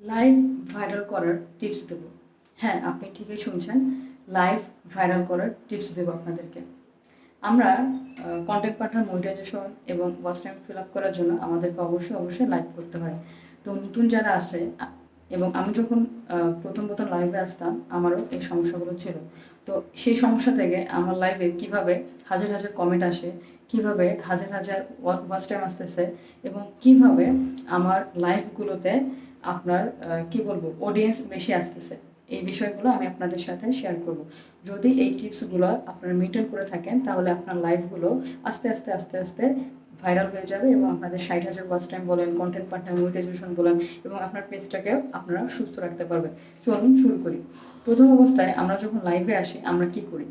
Live viral করার tips দেব। হ্যাঁ আপনি ঠিকই শুনছেন। লাইভ ভাইরাল করার টিপস দেব আপনাদেরকে। আমরা কন্টেন্ট পার্টনার মনিটাইজেশন এবং ওয়াচ টাইম ফিল আপ করার জন্য আমাদেরকে অবশ্যই অবশ্যই লাইভ করতে হয়। তো নতুন যারা আসে, এবং আমি যখন প্রথম প্রথম লাইভে আসতাম, আমারও এই সমস্যাগুলো ছিল। তো সেই সমস্যা থেকে আমার লাইভে কীভাবে হাজার হাজার কমেন্ট আসে, কীভাবে হাজার হাজার ওয়াচ টাইম আসতেছে, এবং কীভাবে আমার লাইভগুলোতে আপনার কি বলব অডিয়েন্স বেশি আসতেছে। এই বিষয়গুলো আমি আপনাদের সাথে শেয়ার করব। যদি এই টিপসগুলো আপনারা মেনটেন করে থাকেন, তাহলে আপনার লাইফগুলো আস্তে আস্তে আস্তে আস্তে ভাইরাল হয়ে যাবে এবং আপনাদের ষাট হাজার ওয়াচ টাইম বলেন কন্টেন্ট পার্টনার মনিটাইজেশন বলেন এবং আপনার পেজটাকেও আপনারা সুস্থ রাখতে পারবেন। চলুন শুরু করি। প্রথম অবস্থায় আমরা যখন লাইভে আসি, আমরা কি করি?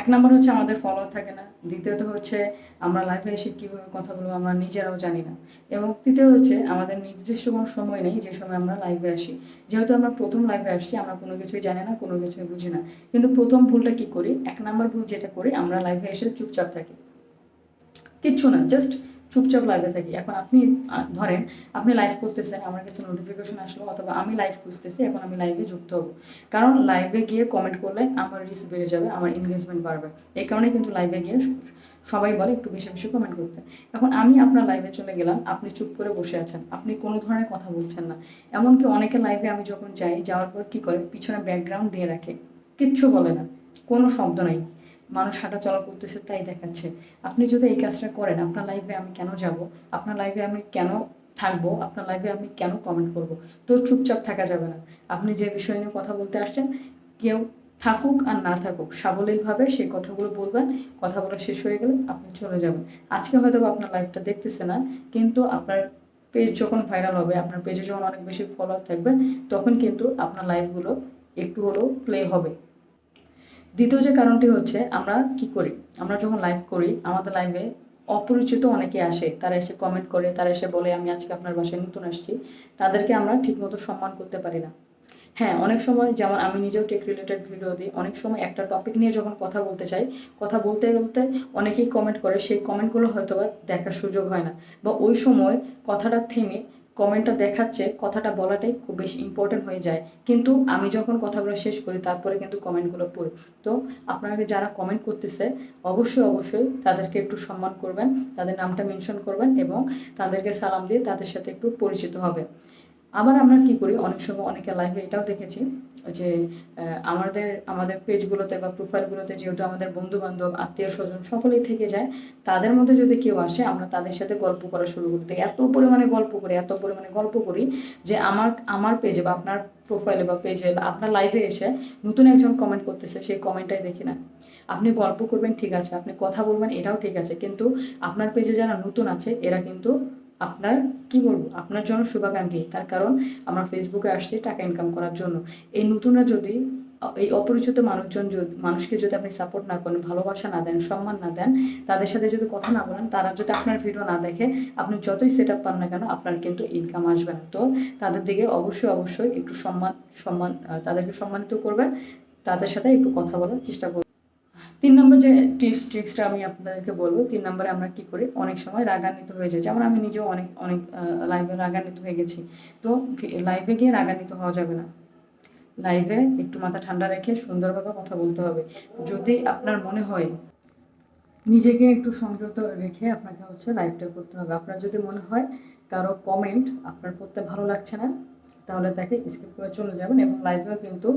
এক নম্বর হচ্ছে আমাদের ফলোয়ার থাকে না। দ্বিতীয়ত হচ্ছে আমরা লাইফে এসে কীভাবে কথা বলব আমরা নিজেরাও জানি না। এবং তৃতীয় হচ্ছে আমাদের নির্দিষ্ট কোনো সময় নেই যে সময় আমরা লাইফে আসি। যেহেতু আমরা প্রথম লাইফে আসছি, আমরা কোনো কিছুই জানি না, কোনো কিছুই বুঝি না। কিন্তু প্রথম ভুলটা কি করি? এক নাম্বার ভুল যেটা করি, আমরা লাইফে এসে চুপচাপ থাকি। কিচ্ছু না জাস্ট চুপচাপ লাইভে থাকি। এখন আপনি ধরেন আপনি লাইভ করতেছেন, আমার কাছে নোটিফিকেশন আসলো অথবা আমি লাইভ খুঁজতেছি, এখন আমি লাইভে যুক্ত হব। কারণ লাইভে গিয়ে কমেন্ট করলে আমার রিস্ক বেড়ে যাবে, আমার এনগেজমেন্ট বাড়বে। এই কারণে কিন্তু লাইভে গিয়ে সবাই বলে একটু বেশি বেশি কমেন্ট করতে। এখন আমি আপনার লাইভে চলে গেলাম, আপনি চুপ করে বসে আছেন, আপনি কোনো ধরনের কথা বলছেন না। এমনকি অনেকে লাইভে আমি যখন যাই, যাওয়ার পর কি করে? পিছনে ব্যাকগ্রাউন্ড দিয়ে রাখে। কিচ্ছু বলে না, কোনো শব্দ নাই। মানুষ হাঁটা চলা করতেছে তাই দেখাচ্ছে। আপনি যদি এই কাজটা করেন, আপনার লাইফে আমি কেন যাব? আপনার লাইফে আমি কেন থাকব? আপনার লাইফে আমি কেন কমেন্ট করব? তো চুপচাপ থাকা যাবে না। আপনি যে বিষয় নিয়ে কথা বলতে আসছেন, কেউ থাকুক আর না থাকুক, সাবলীলভাবে সেই কথাগুলো বলবেন, কথা বলা শেষ হয়ে গেলে আপনি চলে যাবেন। আজকে হয়তো আপনার লাইফটা দেখতেছে না, কিন্তু আপনার পেজ যখন ভাইরাল হবে, আপনার পেজে যখন অনেক বেশি ফলোয়ার থাকবে, তখন কিন্তু আপনার লাইভগুলো একটু হলেও প্লে হবে। দ্বিতীয় যে কারণটি হচ্ছে আমরা কি করি? আমরা যখন লাইভ করি, আমাদের লাইভে অপরিচিত অনেকে আসে, তারা এসে কমেন্ট করে, তারা এসে বলে, আমি আজকে আপনার বাসায় নতুন আসছি। তাদেরকে আমরা ঠিকমতো সম্মান করতে পারি না। হ্যাঁ অনেক সময় যেমন আমি নিজেও টেক রিলেটেড ভিডিও দিই, অনেক সময় একটা টপিক নিয়ে যখন কথা বলতে চাই, কথা বলতে বলতে অনেকেই কমেন্ট করে, সেই কমেন্টগুলো হয়তো বা দেখার সুযোগ হয় না বা ওই সময় কথাটা থেমে কমেন্টটা দেখাচ্ছে, কথাটা বলাটাই খুব বেশি ইম্পর্টেন্ট হয়ে যায়। কিন্তু আমি যখন কথাগুলো শেষ করি, তারপরে কিন্তু কমেন্টগুলো পড়ি। তো আপনাকে যারা কমেন্ট করতেছে, অবশ্যই অবশ্যই তাদেরকে একটু সম্মান করবেন, তাদের নামটা মেনশন করবেন এবং তাদেরকে সালাম দিয়ে তাদের সাথে একটু পরিচিত হবে আবার আমরা কি করি? অনেক সময় অনেকে লাইভে এটাও দেখেছি যে আমাদের আমাদের পেজগুলোতে বা প্রোফাইলগুলোতে যেহেতু আমাদের বন্ধু বান্ধব আত্মীয় স্বজন সকলেই থেকে যায়, তাদের মধ্যে যদি কেউ আসে, আমরা তাদের সাথে গল্প করা শুরু করি। তো এত পরিমাণে গল্প করি, এত পরিমাণে গল্প করি যে আমার আমার পেজে বা আপনার প্রোফাইলে বা পেজে আপনার লাইভে এসে নতুন একজন কমেন্ট করতেছে, সেই কমেন্টটাই দেখি না। আপনি গল্প করবেন, ঠিক আছে। আপনি কথা বলবেন, এটাও ঠিক আছে। কিন্তু আপনার পেজে যারা নতুন আছে, এরা কিন্তু আপনার, কি বলব, আপনার জন্য শুভাকাঙ্ক্ষী। তার কারণ আমরা ফেসবুকে আসছি টাকা ইনকাম করার জন্য। এই নতুনরা যদি, এই অপরিচিত মানুষজন যদি, মানুষকে যদি আপনি সাপোর্ট না করেন, ভালোবাসা না দেন, সম্মান না দেন, তাদের সাথে যদি কথা না বলেন, তারা যদি আপনার ভিডিও না দেখে, আপনি যতই সেট আপ পান না কেন, আপনার কিন্তু ইনকাম আসবে না। তো তাদের দিকে অবশ্যই অবশ্যই একটু সম্মান সম্মান তাদেরকে সম্মানিত করবেন। তাদের সাথে একটু কথা বলার চেষ্টা করবেন। তিন নম্বর যে টিপস ট্রিক্সটা আমি আপনাদেরকে বলব, তিন নম্বরে আমরা কি করি? অনেক সময় রাগান্বিত হয়ে যাই। যেমন আমি নিজেও অনেক অনেক লাইভে রাগান্বিত হয়ে গেছি। তো লাইভে গিয়ে রাগান্বিত হওয়া যাবে না। লাইভে একটু মাথা ঠান্ডা রেখে সুন্দরভাবে কথা বলতে হবে। যদি আপনার মনে হয় নিজেকে একটু সংযত রেখে আপনাকে হচ্ছে লাইভটা করতে হবে। আপনার যদি মনে হয় কারও কমেন্ট আপনার পড়তে ভালো লাগছে না তাহলে তাকে স্কিপ করে চলে যাবেন এবং লাইভেও কিন্তু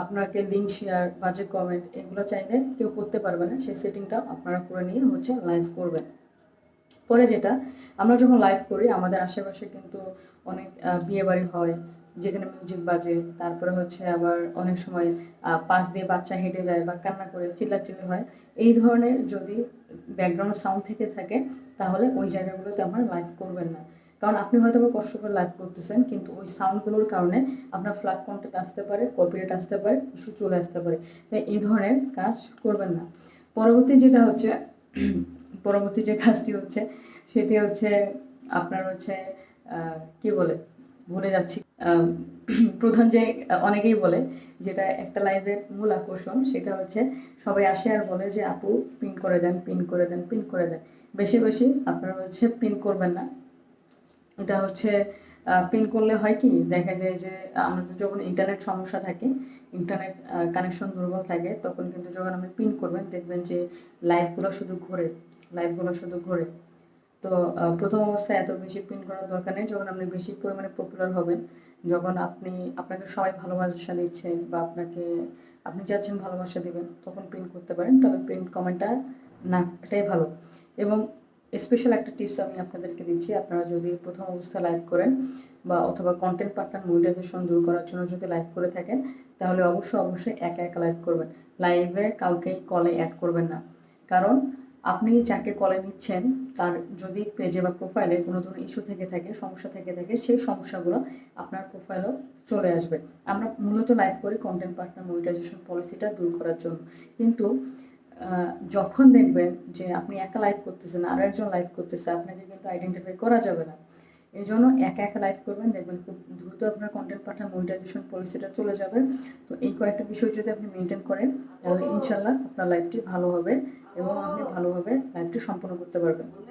আপনাকে লিঙ্ক শেয়ার বাজে কমেন্ট এগুলো চাইলে কেউ করতে পারবে না। সেই সেটিংটা আপনারা করে নিয়ে হচ্ছে লাইভ করবেন। পরে যেটা, আমরা যখন লাইভ করি, আমাদের আশেপাশে কিন্তু অনেক বিয়েবাড়ি হয়, যেখানে মিউজিক বাজে, তারপরে হচ্ছে আবার অনেক সময় পাশ দিয়ে বাচ্চা হেঁটে যায় বা কান্না করে, চিল্লাচিল্লি হয়। এই ধরনের যদি ব্যাকগ্রাউন্ড সাউন্ড থেকে থাকে, তাহলে ওই জায়গাগুলোতে আমার লাইভ করবেন না। কারণ আপনি হয়তো বা কষ্ট করে লাইভ করতেছেন, কিন্তু ওই সাউন্ডগুলোর কারণে আপনার ফ্ল্যাগ কন্টেন্ট আসতে পারে কপিরাইট আসতে পারে ইস্যু চলে আসতে পারে। তাই এই ধরনের কাজ করবেন না। পরবর্তী যেটা হচ্ছে, পরবর্তী যে কাজটি হচ্ছে, সেটি হচ্ছে আপনার হচ্ছে কি বলে, ভুলে যাচ্ছি। প্রধান যে, অনেকেই বলে যেটা একটা লাইভের মূল আকর্ষণ, সেটা হচ্ছে সবাই আসে আর বলে যে, আপু পিন করে দেন পিন করে দেন পিন করে দেন। বেশি বেশি আপনারা হচ্ছে পিন করবেন না। এটা হচ্ছে পিন করলে হয় কি, দেখা যায় যে আমাদের যখন ইন্টারনেট সমস্যা থাকে ইন্টারনেট কানেকশন দুর্বল থাকে, তখন কিন্তু যখন আপনি পিন করবেন, দেখবেন যে লাইভগুলো শুধু ঘোরে লাইভগুলো শুধু ঘোরে। তো প্রথম অবস্থায় এত বেশি পিন করার দরকার নেই, যখন আপনি বেশি পরিমাণে পপুলার হবেন, যখন আপনি আপনাকে সবাই ভালোবাসা দিচ্ছে বা আপনাকে, আপনি চাচ্ছেন ভালোবাসা দিবেন, তখন পিন করতে পারেন, তবে পিন কমেন্টটা না, এটাই ভালো। এবং স্পেশাল একটা টিপস আমি আপনাদেরকে দিচ্ছি। আপনারা যদি প্রথম অবস্থায় লাইভ করেন বা অথবা কন্টেন্ট পার্টনার মনিটাইজেশন দূর করার জন্য যদি লাইভ করে থাকেন, তাহলে অবশ্যই অবশ্যই একা একা লাইভ করবেন। লাইভে কাউকেই কলে অ্যাড করবেন না। কারণ আপনি যাকে কলে নিচ্ছেন, তার যদি পেজে বা প্রোফাইলে কোনো ধরনের ইস্যু থেকে থাকে, সমস্যা থেকে থাকে, সেই সমস্যাগুলো আপনার প্রোফাইলেও চলে আসবে। আমরা মূলত লাইভ করি কন্টেন্ট পার্টনার মনিটাইজেশন পলিসিটা দূর করার জন্য। কিন্তু যখন দেখবেন যে আপনি একা লাইভ করতেছেন আরও একজন লাইভ করতেছে, আপনাকে কিন্তু আইডেন্টিফাই করা যাবে না। এই জন্য একা একা লাইভ করবেন, দেখবেন খুব দ্রুত আপনার কন্টেন্ট পাঠার মনিটাইজেশন পলিসিটা চলে যাবে। তো এই কয়েকটা বিষয় যদি আপনি মেনটেন করেন, তাহলে ইনশাল্লাহ আপনার লাইফটি ভালো হবে এবং আপনি ভালোভাবে লাইফটি সম্পন্ন করতে পারবেন।